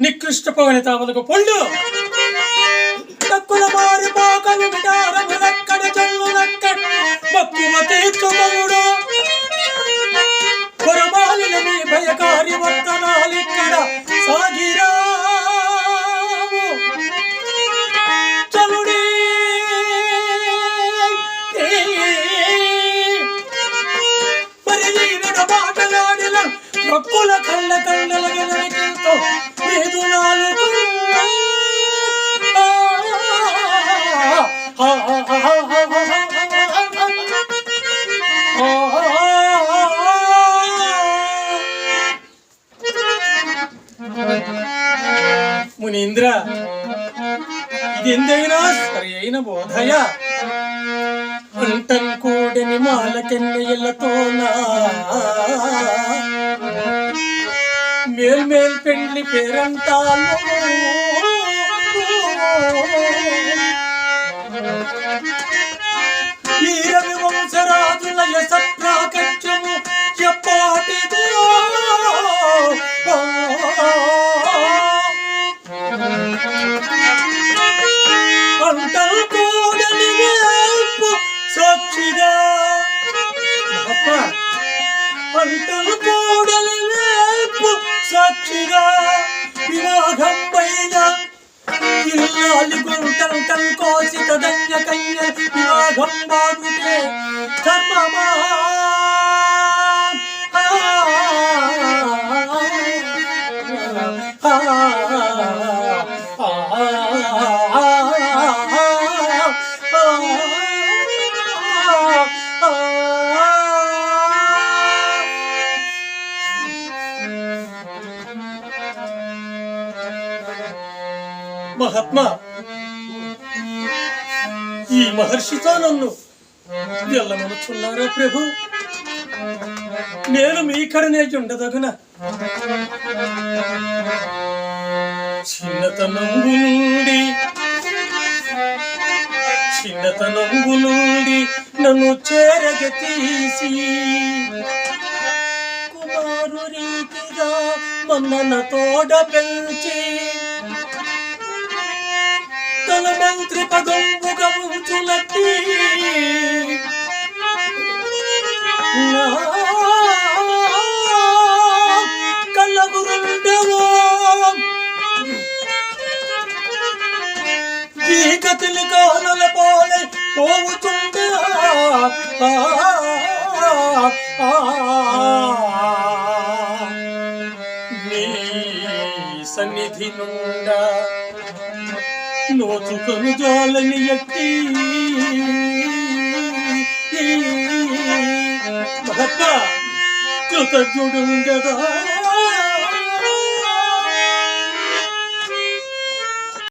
చెప్పగలి తామలకు పొండు తక్కువ మారి పోకలు విటారములక్కడ చల్లులక్కడ మక్కువ తీర్చుకొనుడు. కొరమాలిన మీ భయకారి వర్తనాలిక్కడ సాగిరాము చలుడి. మరి ఈవిడ మాటలాడిన మక్కుల కళ్ళ మునీంద్ర ఇది ఎందైనా సరి అయిన బోధయ? అంటం కూడిని మాలకెన్నెలతోనా మేల్ మేల్ పెండ్లి పేరంటాలు పంటలు కూడలి వేల్పు సాక్షిగా. అప్ప పంటలు కూడలి వేల్పు సాక్షిగా. వివాహం పైన ఇల్లాలి గుంటం కోసి తదన్య కై మహాత్మా ఈ మహర్షితో నన్ను వెళ్ళమనుచున్నారా ప్రభు? నేను మీ కడనే ఉండదగున చిన్నతనంగు నుండి చిన్నతనంగు నుండి నన్ను చేరగ తీసి కుమారు రీతిగా మన్నన తోడ పెంచి తన మంత్రి పదంబుగా ఉంచులట్టి నా పోలే పోవుతుండే సన్నిధి నుండా నోచుకొని జోలని ఎట్టి మహత్వ కృతజ్ఞుడు కదా